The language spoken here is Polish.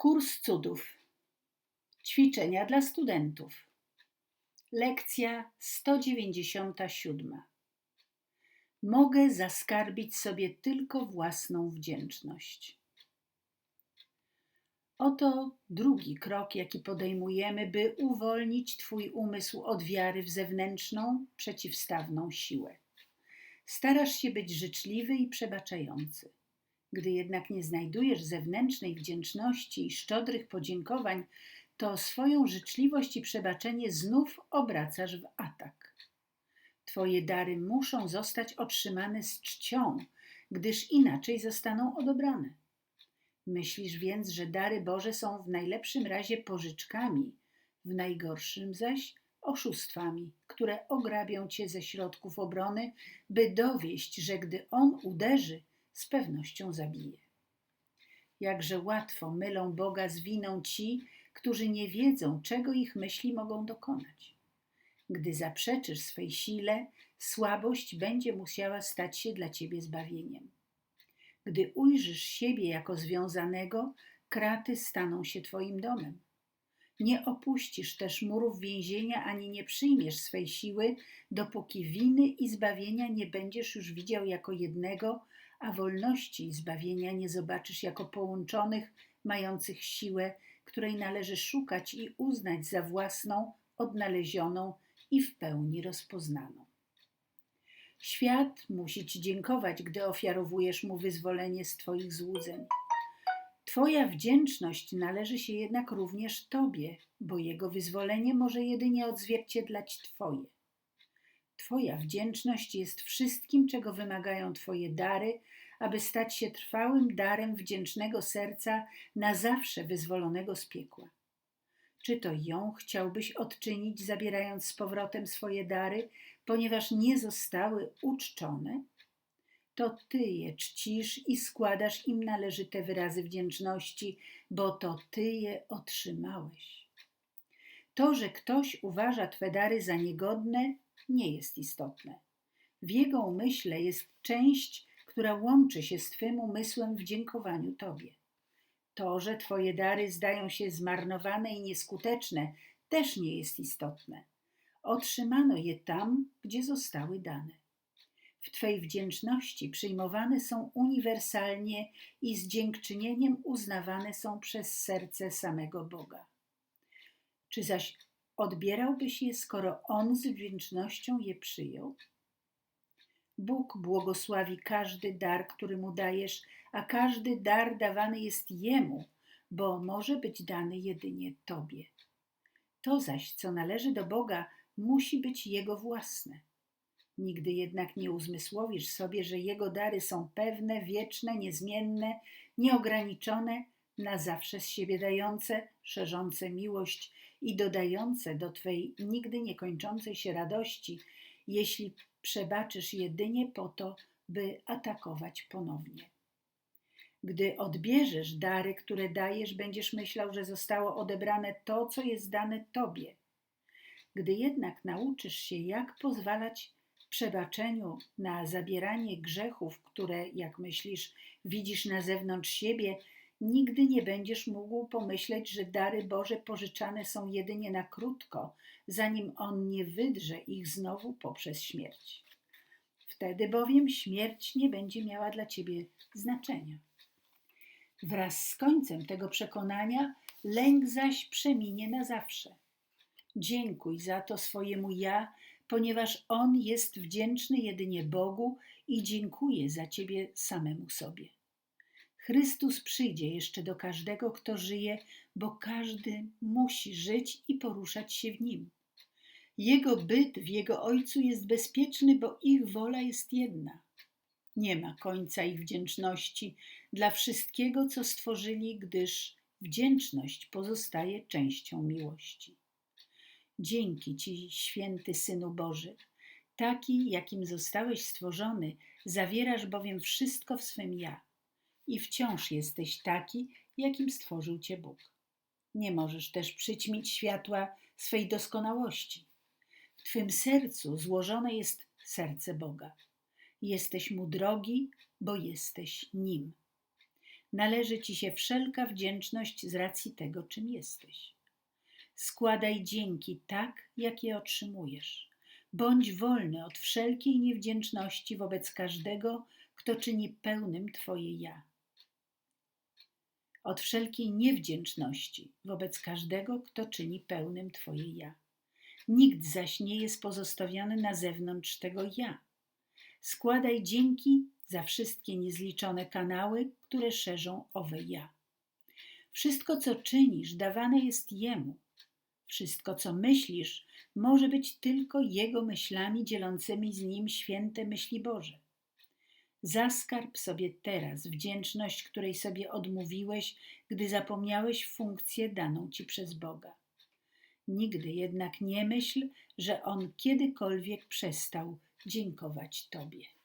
Kurs cudów. Ćwiczenia dla studentów. Lekcja 197. Mogę zaskarbić sobie tylko własną wdzięczność. Oto drugi krok, jaki podejmujemy, by uwolnić Twój umysł od wiary w zewnętrzną, przeciwstawną siłę. Starasz się być życzliwy i przebaczający. Gdy jednak nie znajdujesz zewnętrznej wdzięczności i szczodrych podziękowań, to swoją życzliwość i przebaczenie znów obracasz w atak. Twoje dary muszą zostać otrzymane z czcią, gdyż inaczej zostaną odebrane. Myślisz więc, że dary Boże są w najlepszym razie pożyczkami, w najgorszym zaś oszustwami, które ograbią cię ze środków obrony, by dowieść, że gdy On uderzy, z pewnością zabije. Jakże łatwo mylą Boga z winą ci, którzy nie wiedzą, czego ich myśli mogą dokonać. Gdy zaprzeczysz swej sile, słabość będzie musiała stać się dla ciebie zbawieniem. Gdy ujrzysz siebie jako związanego, kraty staną się twoim domem. Nie opuścisz też murów więzienia ani nie przyjmiesz swej siły, dopóki winy i zbawienia nie będziesz już widział jako jednego, a wolności i zbawienia nie zobaczysz jako połączonych, mających siłę, której należy szukać i uznać za własną, odnalezioną i w pełni rozpoznaną. Świat musi Ci dziękować, gdy ofiarowujesz mu wyzwolenie z Twoich złudzeń. Twoja wdzięczność należy się jednak również Tobie, bo jego wyzwolenie może jedynie odzwierciedlać Twoje. Twoja wdzięczność jest wszystkim, czego wymagają Twoje dary, aby stać się trwałym darem wdzięcznego serca na zawsze wyzwolonego z piekła. Czy to ją chciałbyś odczynić, zabierając z powrotem swoje dary, ponieważ nie zostały uczczone? To ty je czcisz i składasz im należyte wyrazy wdzięczności, bo to ty je otrzymałeś. To, że ktoś uważa twe dary za niegodne, nie jest istotne. W jego umyśle jest część, która łączy się z Twym umysłem w dziękowaniu Tobie. To, że Twoje dary zdają się zmarnowane i nieskuteczne, też nie jest istotne. Otrzymano je tam, gdzie zostały dane. W Twej wdzięczności przyjmowane są uniwersalnie i z dziękczynieniem uznawane są przez serce samego Boga. Czy zaś odbierałbyś je, skoro On z wdzięcznością je przyjął? Bóg błogosławi każdy dar, który mu dajesz, a każdy dar dawany jest Jemu, bo może być dany jedynie Tobie. To zaś, co należy do Boga, musi być Jego własne. Nigdy jednak nie uzmysłowisz sobie, że Jego dary są pewne, wieczne, niezmienne, nieograniczone, na zawsze z siebie dające, szerzące miłość i dodające do Twej nigdy niekończącej się radości, jeśli przebaczysz jedynie po to, by atakować ponownie. Gdy odbierzesz dary, które dajesz, będziesz myślał, że zostało odebrane to, co jest dane Tobie. Gdy jednak nauczysz się, jak pozwalać przebaczeniu na zabieranie grzechów, które, jak myślisz, widzisz na zewnątrz siebie, nigdy nie będziesz mógł pomyśleć, że dary Boże pożyczane są jedynie na krótko, zanim On nie wydrze ich znowu poprzez śmierć. Wtedy bowiem śmierć nie będzie miała dla ciebie znaczenia. Wraz z końcem tego przekonania lęk zaś przeminie na zawsze. Dziękuj za to swojemu ja, ponieważ on jest wdzięczny jedynie Bogu i dziękuję za ciebie samemu sobie. Chrystus przyjdzie jeszcze do każdego, kto żyje, bo każdy musi żyć i poruszać się w nim. Jego byt w Jego Ojcu jest bezpieczny, bo ich wola jest jedna. Nie ma końca ich wdzięczności dla wszystkiego, co stworzyli, gdyż wdzięczność pozostaje częścią miłości. Dzięki Ci, święty Synu Boży, taki, jakim zostałeś stworzony, zawierasz bowiem wszystko w swym ja i wciąż jesteś taki, jakim stworzył Cię Bóg. Nie możesz też przyćmić światła swej doskonałości. W Twym sercu złożone jest serce Boga. Jesteś Mu drogi, bo jesteś Nim. Należy ci się wszelka wdzięczność z racji tego, czym jesteś. Składaj dzięki tak, jak je otrzymujesz. Bądź wolny od wszelkiej niewdzięczności wobec każdego, kto czyni pełnym Twoje ja. Od wszelkiej niewdzięczności wobec każdego, kto czyni pełnym Twoje ja. Nikt zaś nie jest pozostawiony na zewnątrz tego ja. Składaj dzięki za wszystkie niezliczone kanały, które szerzą owe ja. Wszystko, co czynisz, dawane jest Jemu. Wszystko, co myślisz, może być tylko Jego myślami dzielącymi z Nim święte myśli Boże. Zaskarb sobie teraz wdzięczność, której sobie odmówiłeś, gdy zapomniałeś funkcję daną ci przez Boga. Nigdy jednak nie myśl, że On kiedykolwiek przestał dziękować Tobie.